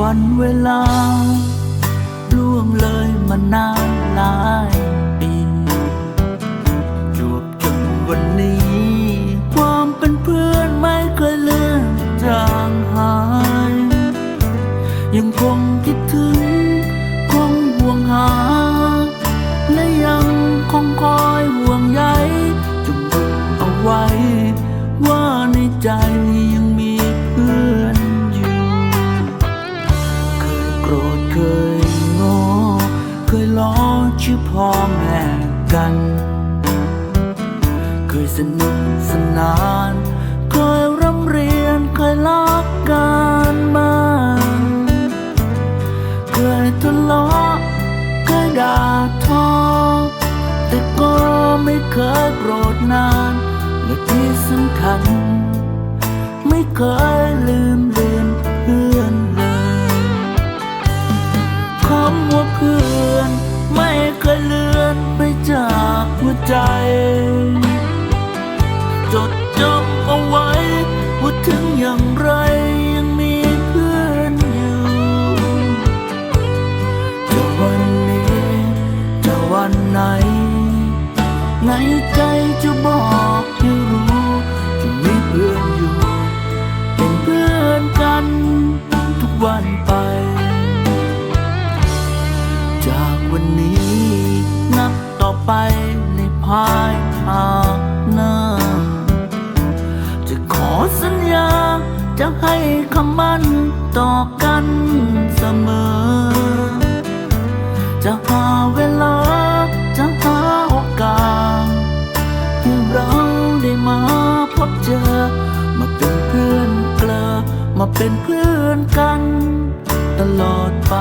วันเวลา ล่วงเลยมานานหลายปีจวบจนวันนี้ ความเป็นเพื่อนไม่เคยเลือนจางหาย ยังคงคิดถึง คงห่วงหา สนุกสนานเคยร่ำเรียนเคยรักกันมานเคยทะเลาะเคยด่าทอ แต่ก็ไม่เคยโกรธนาน และที่สำคัญ ไม่เคยลืมเลือนเพื่อนเลยคำว่าเพื่อน ไม่เคยเลือนไปจากหัวใจ ถึงอย่างไรยังมีเพื่อนอยู่จะวันนี้จะวันไหน ในใจจะบอกให้รู้จะมีเพื่อนอยู่ เป็นเพื่อนกันทุกวันไป จากวันนี้นับต่อไปในภายภาคหน้า ขอสัญญา จะให้คำมั่นต่อกันเสมอ จะหาเวลา จะหาโอกาสที่เราได้มาพบเจอ มาเป็นเพื่อนเกลอมาเป็นเพื่อนกัน ตลอดไป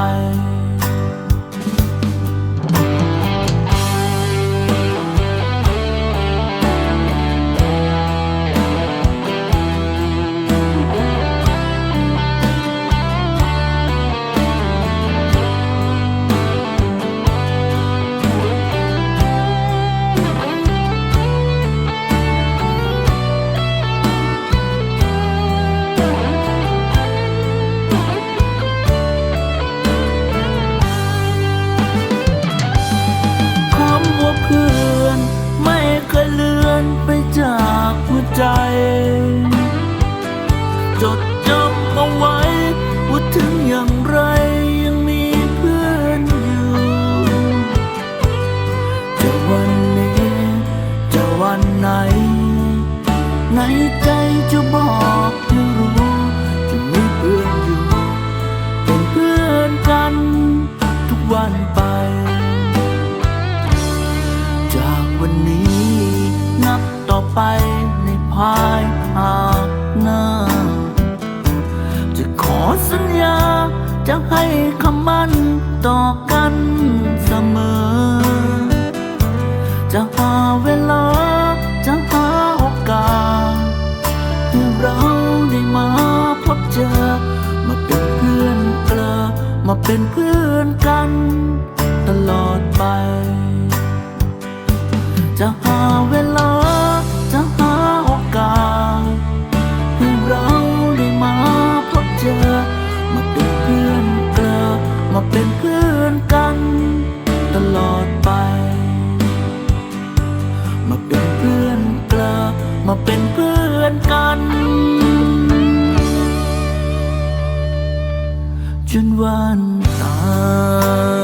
ใจจะบอกให้รู้จะมีเพื่อนอยู่ เป็นเพื่อนกันทุกวันไป จากวันนี้นับต่อไปในภายภาคหน้า จะขอสัญญาจะให้คำมั่นต่อกัน เป็นเพื่อนกัน ตลอดไป จะหาเวลา จะหาโอกาสให้เราได้มาพบเจอ มาเป็นเพื่อนเกลอมาเป็นเพื่อนกัน ตลอดไป มาเป็นเพื่อนเกลอมาเป็นเพื่อนกันจนวัน Ah.